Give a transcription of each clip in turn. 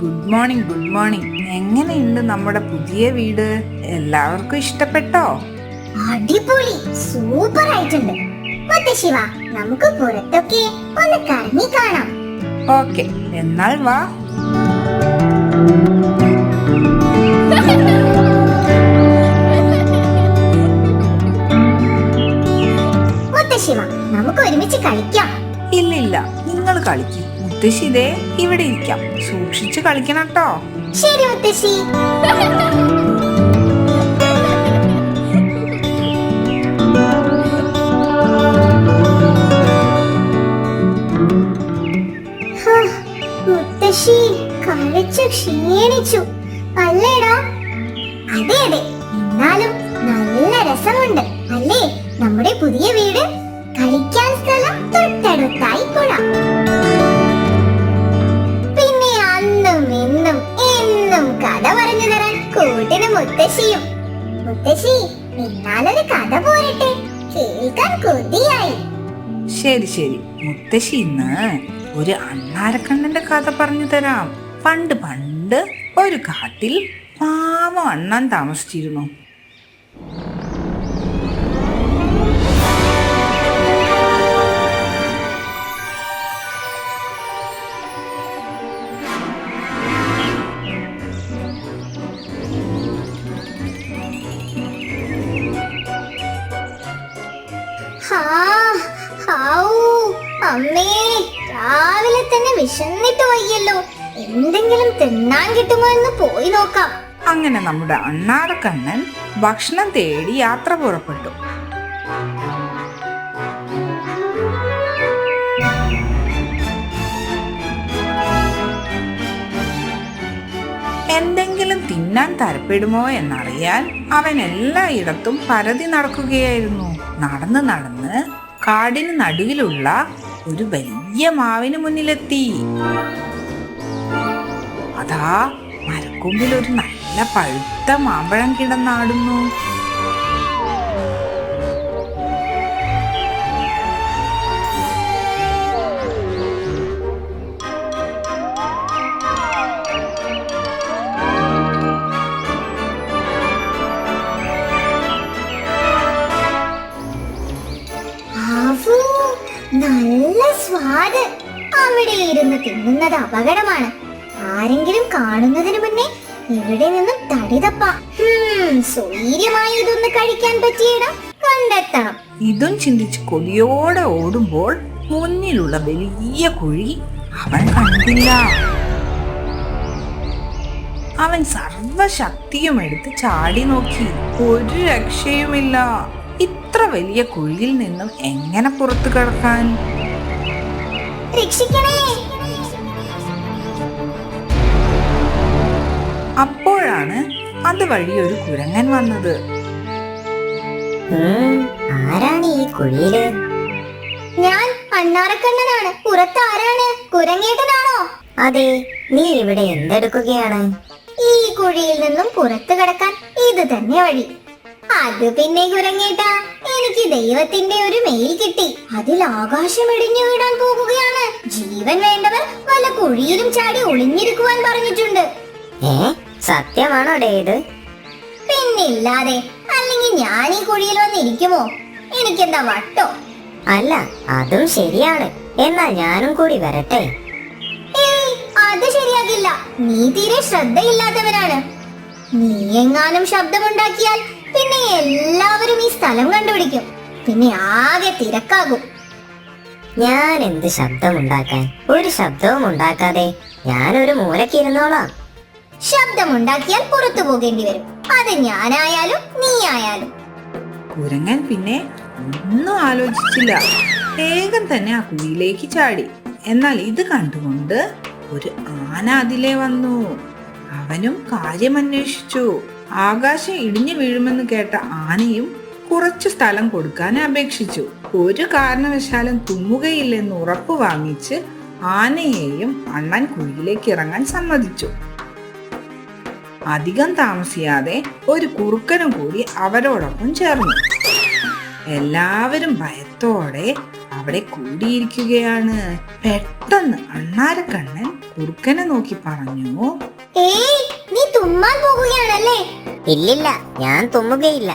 Good morning good morning എങ്ങനെയുണ്ട് നമ്മുടെ പുതിയ വീട്? എല്ലാവർക്കും ഇഷ്ടപ്പെട്ടോ? അടിപൊളി സൂപ്പർ ആയിട്ടുണ്ട്. മുത്തശ്ശിവ നമുക്ക് പുറത്തൊക്കെ ഒന്ന് കറങ്ങി കാണാം. ഓക്കെ എന്നാൽ വാ നമുക്ക് ഒരുമിച്ച് കളിക്കാം. ഇല്ലില്ല നിങ്ങൾ കളിക്കും. മുത്തശ്ശി ഇവിടെ ഇരിക്കാം. സൂക്ഷിച്ചു കളിക്കണം കേട്ടോ ശരി മുത്തശ്ശി. മുത്തശ്ശി കളിച്ചു ക്ഷീണിച്ചു. അല്ലേടാ? അതെ അതെ. എന്നാലും നല്ല രസമുണ്ട് അല്ലേ? നമ്മുടെ പുതിയ വീട് കളിക്കാൻ സ്ഥലം തൊട്ടടുത്തായി പുഴ കൂട്ടിന് മുത്തശ്ശിയും. മുത്തശ്ശി പിന്നാലൊരു കഥ പോരട്ടെ. കേൾക്കാൻ കൊതിയായി. ശരി ശരി. മുത്തശ്ശി ഇന്ന് ഒരു അണ്ണാരക്കണ്ണന്റെ കഥ പറഞ്ഞു തരാം. പണ്ട് പണ്ട് ഒരു കാട്ടിൽ പാവം അണ്ണൻ താമസിച്ചിരുന്നു. അമ്മേ രാവിലെ തന്നെ വിശന്നിട്ട് വയ്യല്ലോ. എന്തെങ്കിലും തിന്നാൻ കിട്ടുമോ എന്ന് പോയി നോക്കാം. അങ്ങനെ നമ്മുടെ അണ്ണാരക്കണ്ണൻ ഭക്ഷണം തേടി യാത്ര പുറപ്പെട്ടു. എന്തെങ്കിലും തിന്നാൻ തരപ്പെടുമോ എന്നറിയാൻ അവൻ എല്ലായിടത്തും പരതി നടക്കുകയായിരുന്നു. നടന്ന് നടന്ന് കാടിന് നടുവിലുള്ള ഒരു വലിയ മാവിന് മുന്നിലെത്തി. അതാ മരക്കൊമ്പിൽ ഒരു നല്ല പഴുത്ത മാമ്പഴം കിടന്നാടുന്നു. നല്ല സ്വാദ്. അവിടെ ഇരുന്ന് തിന്നുന്നത് അപകടമാണ്. ആരെങ്കിലും കാണുന്നതിന് മുന്നേ ഇവിടെ നിന്നും തടിതപ്പ സ്വൈര്യമായി ഇതൊന്ന് കഴിക്കാൻ പറ്റിയിടം കണ്ടെത്തണം. ഇതും ചിന്തിച്ച് കൊതിയോടെ ഓടുമ്പോൾ മുന്നിലുള്ള വലിയ കുഴി അവൻ കണ്ടില്ല. അവൻ സർവശക്തിയും എടുത്ത് ചാടി നോക്കി. ഒരു രക്ഷയുമില്ല. ഇത്ര വലിയ കുഴിയിൽ നിന്നും എങ്ങനെ പുറത്തു കിടക്കാൻ? രക്ഷിക്കണേ. അപ്പോഴാണ് അതുവഴി ഒരു കുരങ്ങൻ വന്നത്. ആരാണ് ഈ കുഴിയിൽ? ഞാൻ അണ്ണാറക്കണ്ണനാണ്. പുറത്ത് ആരാണ് കുരങ്ങേട്ടനാണോ? അതെ നീ ഇവിടെ എന്തെടുക്കുകയാണ്? ഈ കുഴിയിൽ നിന്നും പുറത്തു കടക്കാൻ ഇത് തന്നെ വഴി. അത് പിന്നെ കുരങ്ങേട്ടാ എനിക്ക് ദൈവത്തിന്റെ ഒരു മെയിൽ കിട്ടി. അതിൽ ആകാശം ഇടിഞ്ഞു വീടാൻ പോകുകയാണ്. ജീവൻ വേണ്ടവർ വല്ല കുഴിയിലും ചാടി ഒളിഞ്ഞിരിക്കുവാൻ പറഞ്ഞിട്ടുണ്ട്. ഏ? സത്യമാണോ ഇത്? പിന്നില്ലാതെ അല്ലെങ്കിൽ ഞാൻ ഈ കുഴിയിൽ വന്നിരിക്കുമോ? എനിക്കെന്താ വട്ടോ? അല്ല അതും ശരിയാണ്. എന്നാ ഞാനും കൂടി വരട്ടെ. അത് ശരിയാകില്ല. നീ തീരെ ശ്രദ്ധയില്ലാത്തവനാണ്. നീ എങ്ങാനും ശബ്ദമുണ്ടാക്കിയാൽ പിന്നെ എല്ലാവരും ഈ സ്ഥലം കണ്ടുപിടിക്കും. പിന്നെ ആകെ തിരക്കാകും. ഞാൻ എന്ത് ശബ്ദം ഉണ്ടാക്കാൻ ഒരു ശബ്ദവും ഉണ്ടാക്കാതെ ഞാനൊരു മൂലക്കിരുന്നോളാം ശബ്ദമുണ്ടാക്കിയാൽ പുറത്തു പോകേണ്ടി വരും. അത് ഞാനായാലും നീ ആയാലും കുരങ്ങൻ പിന്നെ ഒന്നും ആലോചിച്ചില്ല. വേഗം തന്നെ ആ കുഴിയിലേക്ക് ചാടി. എന്നാൽ ഇത് കണ്ടുകൊണ്ട് ഒരു ആന അതിലെ വന്നു. അവനും കാര്യമന്വേഷിച്ചു. ആകാശം ഇടിഞ്ഞു വീഴുമെന്ന് കേട്ട ആനയും കുറച്ച് സ്ഥലം കൊടുക്കാൻ അപേക്ഷിച്ചു. ഒരു കാരണവശാലും തുമ്മുകയില്ലെന്ന് ഉറപ്പ് വാങ്ങിച്ച് ആനയെയും അണ്ണൻ കുഴിയിലേക്ക് ഇറങ്ങാൻ സമ്മതിച്ചു. അധികം താമസിയാതെ ഒരു കുറുക്കനും കൂടി അവരോടൊപ്പം ചേർന്നു. എല്ലാവരും ഭയത്തോടെ അവിടെ കൂടിയിരിക്കുകയാണ്. പെട്ടെന്ന് അണ്ണാരക്കണ്ണൻ കുറുക്കനെ നോക്കി പറഞ്ഞു തുമ്മാൻ പോകുകയാണല്ലേ? ഇല്ലില്ല ഞാൻ തുമ്മുകയില്ല.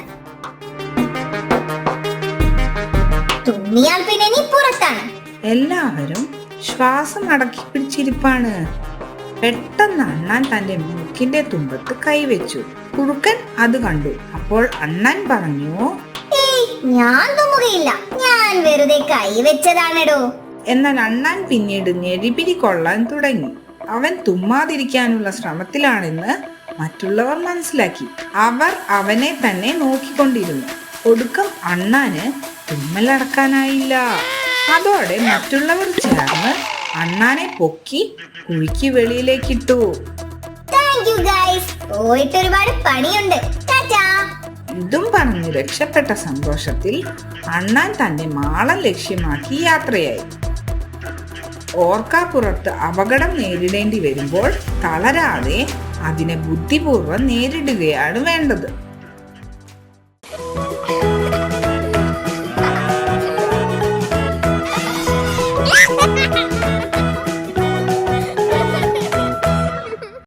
തുമ്മിയാൽ പിന്നെ നീ പുറത്താണ്. എല്ലാവരും ശ്വാസം അടക്കി പിടിച്ചിരിപ്പാണ്. പെട്ടെന്ന് അണ്ണാൻ തന്റെ മൂക്കിന്റെ തുമ്പത്ത് കൈവച്ചു. കുറുക്കൻ അത് കണ്ടു. അപ്പോൾ അണ്ണൻ പറഞ്ഞു ഞാൻ തുമ്മുകയില്ല. ഞാൻ വെറുതെ കൈവച്ചതാണെടോ എന്നാൽ അണ്ണാൻ പിന്നീട് ഞെരിപിരി കൊള്ളാൻ തുടങ്ങി. അവൻ തുമ്മാതിരിക്കാനുള്ള ശ്രമത്തിലാണെന്ന് മറ്റുള്ളവർ മനസ്സിലാക്കി. അവർ അവനെ തന്നെ നോക്കിക്കൊണ്ടിരുന്നു. ഒടുക്കം അണ്ണാന് തുമ്മലടക്കാനായില്ല. അതോടെ മറ്റുള്ളവർ ചേർന്ന് അണ്ണാനെ പൊക്കി കുഴിക്ക് വെളിയിലേക്കിട്ടു. പോയിട്ട് ഒരുപാട് പണിയുണ്ട്. ഇതും പറഞ്ഞു രക്ഷപ്പെട്ട സന്തോഷത്തിൽ അണ്ണാൻ തന്റെ മാളം ലക്ഷ്യമാക്കി യാത്രയായി. ഓർക്കാപ്പുറത്ത് അപകടം നേരിടേണ്ടി വരുമ്പോൾ തളരാതെ അതിനെ ബുദ്ധിപൂർവം നേരിടുകയാണ് വേണ്ടത്.